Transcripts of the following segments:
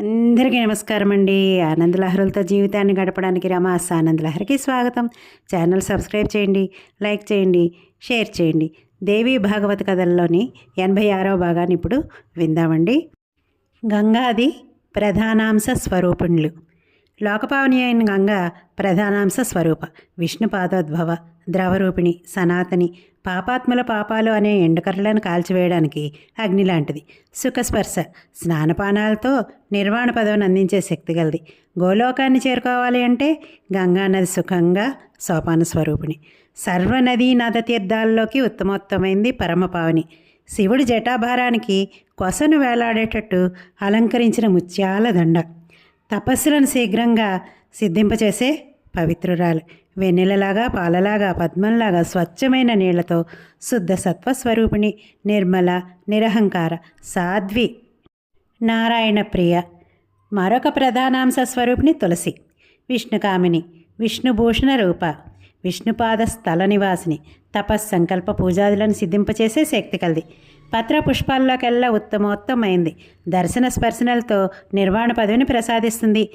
అందరికీ నమస్కారం అండి. ఆనందలహరులతో జీవితాన్ని గడపడానికి రమాస్ ఆనందలహరికి స్వాగతం. ఛానల్ సబ్స్క్రైబ్ చేయండి లైక్ చేయండి షేర్ చేయండి. దేవి భాగవత కథల్లోని ఎనభై ఆరవ భాగాన్ని ఇప్పుడు విందామండి. గంగాది ప్రధానాంశ స్వరూపిణులు. లోకపావని అయిన గంగ ప్రధానాంశ స్వరూప. విష్ణుపాదోద్భవ ద్రవరూపిణి సనాతని పాపాత్మల పాపాలు అనే ఎండుకర్రలను కాల్చివేయడానికి అగ్ని లాంటిది. సుఖస్పర్శ స్నానపానాలతో నిర్వాణ పదవిని అందించే శక్తి గలది. గోలోకాన్ని చేరుకోవాలి అంటే గంగానది సుఖంగా సోపాన స్వరూపిణి. సర్వనదీ నద తీర్థాల్లోకి ఉత్తమోత్తమైంది పరమపావని శివుడి జటాభారానికి కొసను వేలాడేటట్టు అలంకరించిన ముత్యాల దండ. తపస్సులను శీఘ్రంగా సిద్ధింపచేసే పవిత్రురాలు. వెన్నెలలాగా పాలలాగా పద్మంలాగా స్వచ్ఛమైన నీళ్ళతో శుద్ధ సత్వస్వరూపిణి నిర్మల నిరహంకార సాధ్వి. నారాయణ ప్రియ మరొక ప్రధానాంశ స్వరూపిణి తులసి. విష్ణుకామిని. విష్ణుభూషణ రూప విష్ణుపాద స్థల నివాసిని తపస్సంకల్ప పూజాదులను సిద్ధింపచేసే శక్తి కలది. పత్ర పుష్పాల్లోకెల్లా ఉత్తమోత్తమైంది. దర్శన స్పర్శనలతో నిర్వాణ పదవిని ప్రసాదిస్తుంది.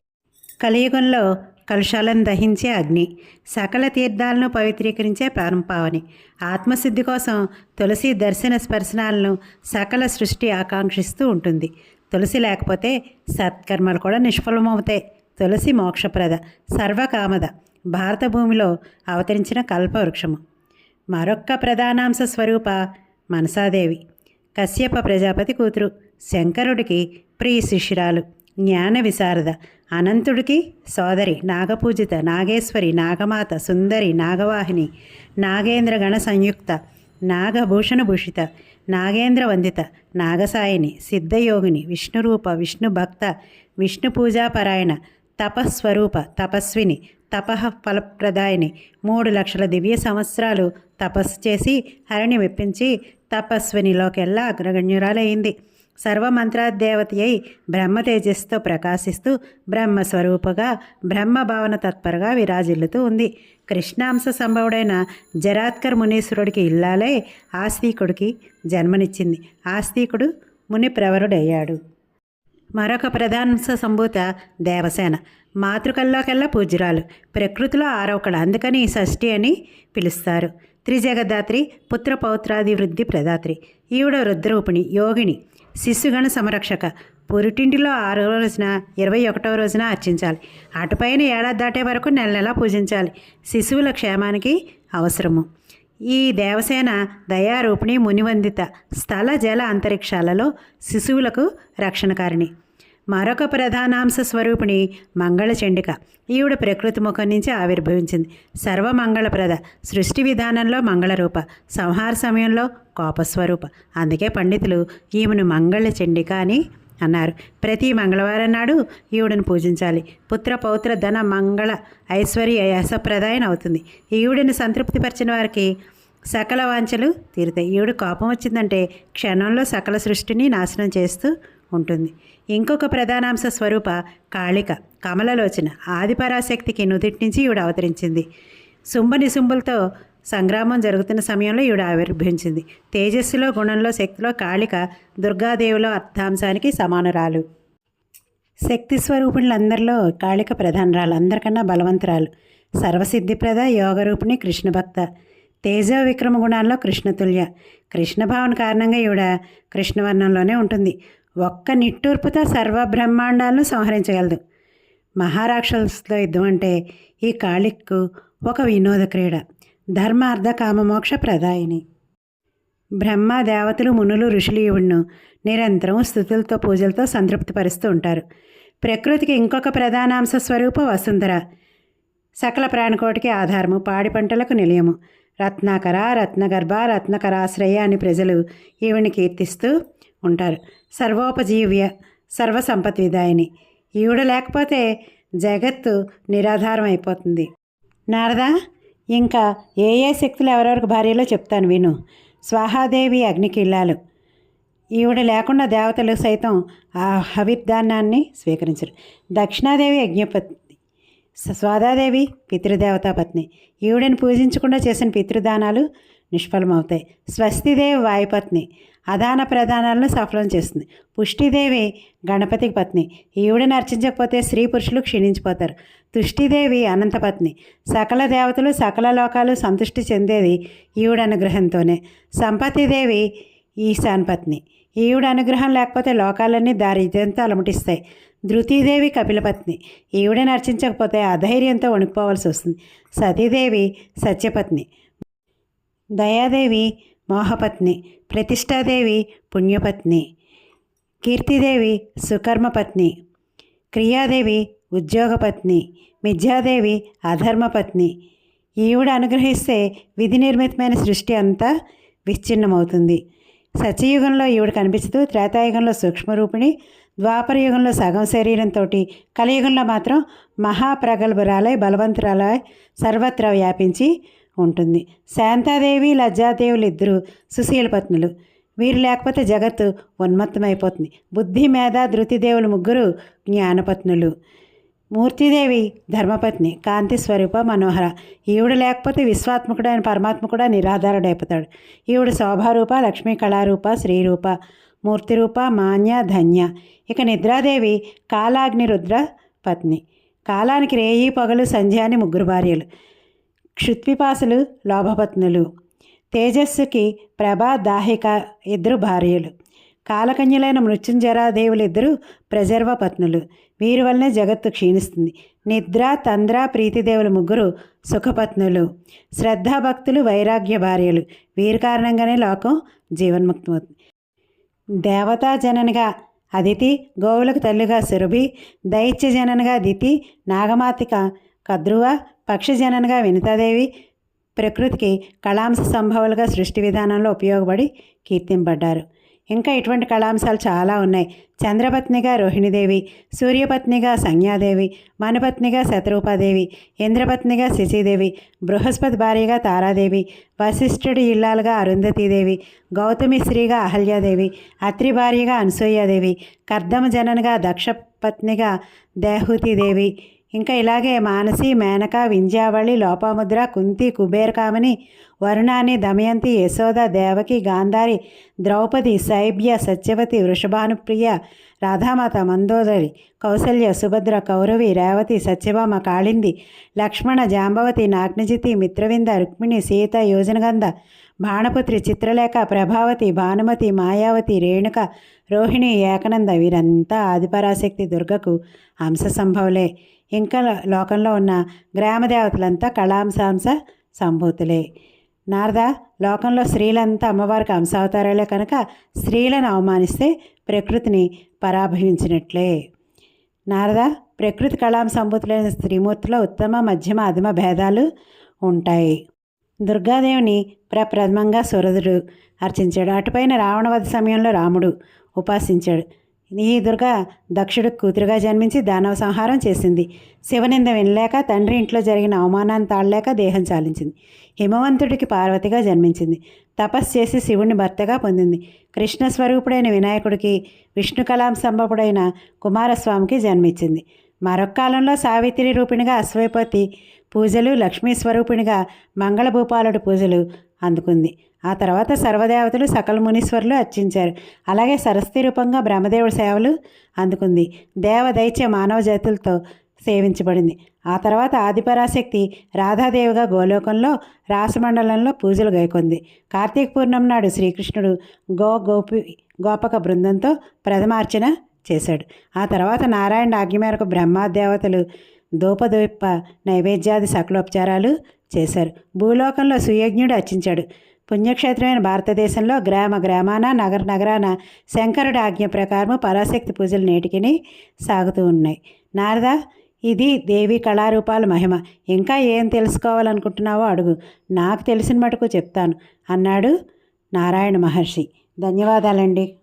కలియుగంలో కలుషాలను దహించే అగ్ని సకల తీర్థాలను పవిత్రీకరించే ప్రారంభావని ఆత్మసిద్ధి కోసం తులసి దర్శన స్పర్శనాలను సకల సృష్టి ఆకాంక్షిస్తూ ఉంటుంది. తులసి లేకపోతే సత్కర్మలు కూడా నిష్ఫలమవుతాయి. తులసి మోక్షప్రద సర్వకామద. భారత భూమిలో అవతరించిన కల్పవృక్షము. మరొక్క ప్రధానాంశ స్వరూప మనసాదేవి. కశ్యప ప్రజాపతి కూతురు శంకరుడికి ప్రియ శిష్యురాలు జ్ఞాన విశారద అనంతుడికి సోదరి నాగపూజిత నాగేశ్వరి నాగమాత సుందరి నాగవాహిని నాగేంద్ర గణ సంయుక్త నాగభూషణ భూషిత నాగేంద్ర వందిత నాగసాయిని సిద్ధయోగిని విష్ణురూప విష్ణు భక్త విష్ణు పూజాపరాయణ తపస్వరూప తపస్విని తపః ఫలప్రదాయిని మూడు లక్షల దివ్య సంవత్సరాలు తపస్సు చేసి హరిని మెప్పించి తపస్వినిలోకెల్లా అగ్రగణ్యురాలయ్యింది సర్వమంత్రాదేవత అయి బ్రహ్మ తేజస్సుతో ప్రకాశిస్తూ బ్రహ్మస్వరూపగా బ్రహ్మ భావన తత్పరగా విరాజిల్లుతూ ఉంది. కృష్ణాంశ సంభవుడైన జరాత్కర్ మునీశ్వరుడికి ఇల్లాలే ఆస్తికుడికి జన్మనిచ్చింది. ఆస్తికుడు ముని ప్రవరుడయ్యాడు మరొక ప్రధాన సంభూత దేవసేన. మాతృకల్లోకెల్లా పూజ్యురాలు. ప్రకృతిలో ఆరవకళ అందుకని ఈ షష్ఠి అని పిలుస్తారు. త్రిజగదాత్రి పుత్రపౌత్రాది వృద్ధి ప్రదాత్రి. ఈవిడ రుద్రరూపిణి యోగిని శిశుగణ సంరక్షక. పురిటింటిలో ఆరో రోజున ఇరవై ఒకటవ రోజున అర్చించాలి. అటుపైన ఏడాది దాటే వరకు నెల నెలా పూజించాలి. శిశువుల క్షేమానికి అవసరము. ఈ దేవసేన దయారూపిణి మునివందిత స్థల జల అంతరిక్షాలలో శిశువులకు రక్షణకారిణి. మరొక ప్రధానాంశ స్వరూపిణి మంగళచండిక ఈవిడ ప్రకృతి ముఖం నుంచి ఆవిర్భవించింది. సర్వమంగళప్రద సృష్టి విధానంలో మంగళరూప సంహార సమయంలో కోపస్వరూప. అందుకే పండితులు ఈమెను మంగళచండిక అని అన్నారు. ప్రతి మంగళవారం నాడు ఈవిడను పూజించాలి. పుత్ర పౌత్ర ధన మంగళ ఐశ్వర్య యశప్రదాయన అవుతుంది. ఈవిడని సంతృప్తిపరిచిన వారికి సకల వాంఛలు తీరుతాయి. ఈవిడ కోపం వచ్చిందంటే క్షణంలో సకల సృష్టిని నాశనం చేస్తూ ఉంటుంది. ఇంకొక ప్రధానాంశ స్వరూప కాళిక కమలలోచన ఆదిపరాశక్తికి నుదిటి నుంచి ఈవిడ అవతరించింది. శుంభ నిశుంభులతో సంగ్రామం జరుగుతున్న సమయంలో ఈవిడ ఆవిర్భించింది తేజస్సులో గుణంలో శక్తిలో కాళిక దుర్గాదేవిలో అర్థాంశానికి సమానురాలు. శక్తి స్వరూపిణులందరిలో కాళిక ప్రధానరాలు అందరికన్నా బలవంతురాలు. సర్వసిద్ధిప్రద యోగరూపిణి కృష్ణ భక్త. తేజ విక్రమ గుణాల్లో కృష్ణతుల్య కృష్ణ భావన కారణంగా ఈవిడ కృష్ణవర్ణంలోనే ఉంటుంది. ఒక్క నిట్టూర్పుతో సర్వ బ్రహ్మాండాలను సంహరించగలదు. మహారాక్షసులతో యుద్ధం అంటే ఈ కాళిక్కు ఒక వినోద క్రీడ. ధర్మ అర్ధ కామమోక్ష ప్రదాయిని బ్రహ్మ దేవతలు మునులు ఋషులు ఈవిడ్ను నిరంతరం స్థుతులతో పూజలతో సంతృప్తిపరుస్తూ ఉంటారు. ప్రకృతికి ఇంకొక ప్రధానాంశ స్వరూప వసుంధర. సకల ప్రాణకోటికి ఆధారము పాడి పంటలకు నిలయము. రత్నాకర రత్నగర్భ రత్నకరాశ్రయ అని ప్రజలు ఈవిని కీర్తిస్తూ ఉంటారు. సర్వోపజీవ్య సర్వసంపత్ విదాయిని ఈవిడ లేకపోతే జగత్తు నిరాధారం అయిపోతుంది నారదా ఇంకా ఏ ఏ శక్తులు ఎవరెవరికి భార్యలో చెప్తాను విను. స్వాహాదేవి అగ్నికిళ్ళాలు ఈవిడ లేకుండా దేవతలు సైతం ఆ హవిర్దానాన్ని స్వీకరించరు. దక్షిణాదేవి యజ్ఞపత్ని స్వాదాదేవి పితృదేవతా పత్ని. ఈవిడని పూజించకుండా చేసిన పితృదానాలు నిష్ఫలమవుతాయి. స్వస్తిదేవి వాయుపత్ని. అదాన ప్రధానాలను సఫలం చేస్తుంది. పుష్టిదేవి గణపతికి పత్ని. ఈవిడని అర్చించకపోతే స్త్రీ పురుషులు క్షీణించిపోతారు. తుష్టిదేవి అనంతపత్ని సకల దేవతలు సకల లోకాలు సంతృష్టి చెందేది ఈవిడ అనుగ్రహంతోనే. సంపత్తిదేవి ఈశాన్పత్ని ఈవిడ అనుగ్రహం లేకపోతే లోకాలన్నీ దారిద్ర్యంతో అలమటిస్తాయి. ధృతీదేవి కపిలపత్ని ఈవిడని అర్చించకపోతే అధైర్యంతో వణికిపోవాల్సి వస్తుంది. సతీదేవి సత్యపత్ని. దయాదేవి మోహపత్ని ప్రతిష్టాదేవి పుణ్యపత్ని కీర్తిదేవి సుకర్మపత్ని క్రియాదేవి ఉద్యోగపత్ని మిథ్యాదేవి అధర్మపత్ని. ఈవిడ అనుగ్రహిస్తే విధి నిర్మితమైన సృష్టి అంతా విచ్ఛిన్నమవుతుంది. సత్యయుగంలో ఈవిడ కనిపిస్తూ త్రేతాయుగంలో సూక్ష్మరూపిణి ద్వాపర యుగంలో సగం శరీరంతో కలియుగంలో మాత్రం మహాప్రగల్భరాలై బలవంతురాలై సర్వత్రా వ్యాపించి ఉంటుంది. శాంతాదేవి లజ్జాదేవులు ఇద్దరు సుశీల పత్నులు. వీరు లేకపోతే జగత్తు ఉన్మత్తమైపోతుంది. బుద్ధి మేధ ధృతిదేవులు ముగ్గురు జ్ఞానపత్నులు. మూర్తిదేవి ధర్మపత్ని కాంతి స్వరూప మనోహర. ఈవిడ లేకపోతే విశ్వాత్మకుడు అయిన పరమాత్మ కూడా నిరాధారుడైపోతాడు ఈవిడ శోభారూప లక్ష్మీ కళారూప శ్రీరూప మూర్తిరూప మాన్య ధన్య. ఇక నిద్రాదేవి కాలాగ్ని రుద్ర పత్ని. కాలానికి రేయి పగలు సంధ్య అని ముగ్గురు భార్యలు. క్షుత్పిపాసులు లోభపత్నులు. తేజస్సుకి ప్రభా దాహిక ఇద్దరు భార్యలు. కాలకన్యలైన మృత్యుంజరాదేవులిద్దరూ ప్రజర్వ పత్నులు వీరి వల్లనే జగత్తు క్షీణిస్తుంది. నిద్ర తంద్ర ప్రీతిదేవులు ముగ్గురు సుఖపత్నులు. శ్రద్ధాభక్తులు వైరాగ్య భార్యలు. వీరి కారణంగానే లోకం జీవన్ముక్తమవుతుంది. దేవతా జననిగా అదితి గోవులకు తల్లిగా సురభి దైత్య జననగా దితి నాగమాతిక కద్రువ పక్షిజననగా వినితాదేవి ప్రకృతికి కళాంశ సంభవాలుగా సృష్టి విధానంలో ఉపయోగపడి కీర్తింపడ్డారు. ఇంకా ఇటువంటి కళాంశాలు చాలా ఉన్నాయి. చంద్రపత్నిగా రోహిణిదేవి సూర్యపత్నిగా సంజ్ఞాదేవి మనుపత్నిగా శతరూపాదేవి ఇంద్రపత్నిగా శశిదేవి బృహస్పతి భార్యగా తారాదేవి వశిష్ఠుడి ఇల్లాలుగా అరుంధతీదేవి గౌతమి శ్రీగా అహల్యాదేవి అత్రి భార్యగా అనసూయాదేవి కర్దమ జననగా దక్షపత్నిగా దేహూతిదేవి ఇంకా ఇలాగే మానసి మేనక వింధ్యావళి లోపాముద్ర కుంతి కుబేరకామని వరుణాని దమయంతి యశోద దేవకి గాంధారి ద్రౌపది శైబ్య సత్యవతి వృషభానుప్రియ రాధామాత మందోదరి కౌసల్య సుభద్ర కౌరవి రేవతి సత్యభామ కాళింది లక్ష్మణ జాంబవతి నాగ్నజితి మిత్రవింద రుక్మిణి సీత యోజనగంధ బాణపుత్రి చిత్రలేఖ ప్రభావతి భానుమతి మాయావతి రేణుక రోహిణి ఏకనంద వీరంతా ఆదిపరాశక్తి దుర్గకు అంశ సంభవలే. ఇంకా లోకంలో ఉన్న గ్రామ దేవతలంతా కళాంశాంశ సంభూతులే. నారద లోకంలో స్త్రీలంతా అమ్మవారికి అంశావతారాలే కనుక స్త్రీలను అవమానిస్తే ప్రకృతిని పరాభవించినట్లే. నారద ప్రకృతి కళాం సంభూతులైన స్త్రీమూర్తిలో ఉత్తమ మధ్యమ అధమ భేదాలు ఉంటాయి. దుర్గాదేవిని ప్రప్రథమంగా సురదుడు అర్చించాడు. అటుపైన రావణవధ సమయంలో రాముడు ఉపాసించాడు. ఈ దుర్గ దక్షుడు కూతురుగా జన్మించి దానవ సంహారం చేసింది. శివనింద వినలేక తండ్రి ఇంట్లో జరిగిన అవమానాన్ని తాళలేక దేహం చాలించింది. హిమవంతుడికి పార్వతిగా జన్మించింది. తపస్సు చేసి శివుణ్ణి భర్తగా పొందింది. కృష్ణ స్వరూపుడైన వినాయకుడికి విష్ణు కలాం సంభవుడైన కుమారస్వామికి జన్మించింది. మరొక కాలంలో సావిత్రి రూపిణిగా అశ్వపతి పూజలు లక్ష్మీ స్వరూపిణిగా మంగళభూపాలుడి పూజలు అందుకుంది. ఆ తర్వాత సర్వదేవతలు సకల మునీశ్వరులు అర్చించారు. అలాగే సరస్వతి రూపంగా బ్రహ్మదేవుడి సేవలు అందుకుంది. దేవదైత్య మానవ జాతులతో సేవించబడింది. ఆ తర్వాత ఆదిపరాశక్తి రాధాదేవిగా గోలోకంలో రాసమండలంలో పూజలు గైకొంది. కార్తీక పూర్ణం నాడు శ్రీకృష్ణుడు గో గోపి గోపక బృందంతో ప్రథమార్చన చేశాడు. ఆ తర్వాత నారాయణ ఆజ్ఞ మేరకు బ్రహ్మదేవతలు ధూపదీప నైవేద్యాది సకలోపచారాలు చేశారు. భూలోకంలో సుయజ్ఞుడు అర్చించాడు. పుణ్యక్షేత్రమైన భారతదేశంలో గ్రామ గ్రామాన నగర నగరాన శంకరుడి ఆజ్ఞ ప్రకారము పరాశక్తి పూజలు నేటికి సాగుతూ ఉన్నాయి. నారద ఇది దేవి కళారూపాల మహిమ. ఇంకా ఏం తెలుసుకోవాలనుకుంటున్నావో అడుగు. నాకు తెలిసిన మటుకు చెప్తాను అన్నాడు నారాయణ మహర్షి. ధన్యవాదాలండి.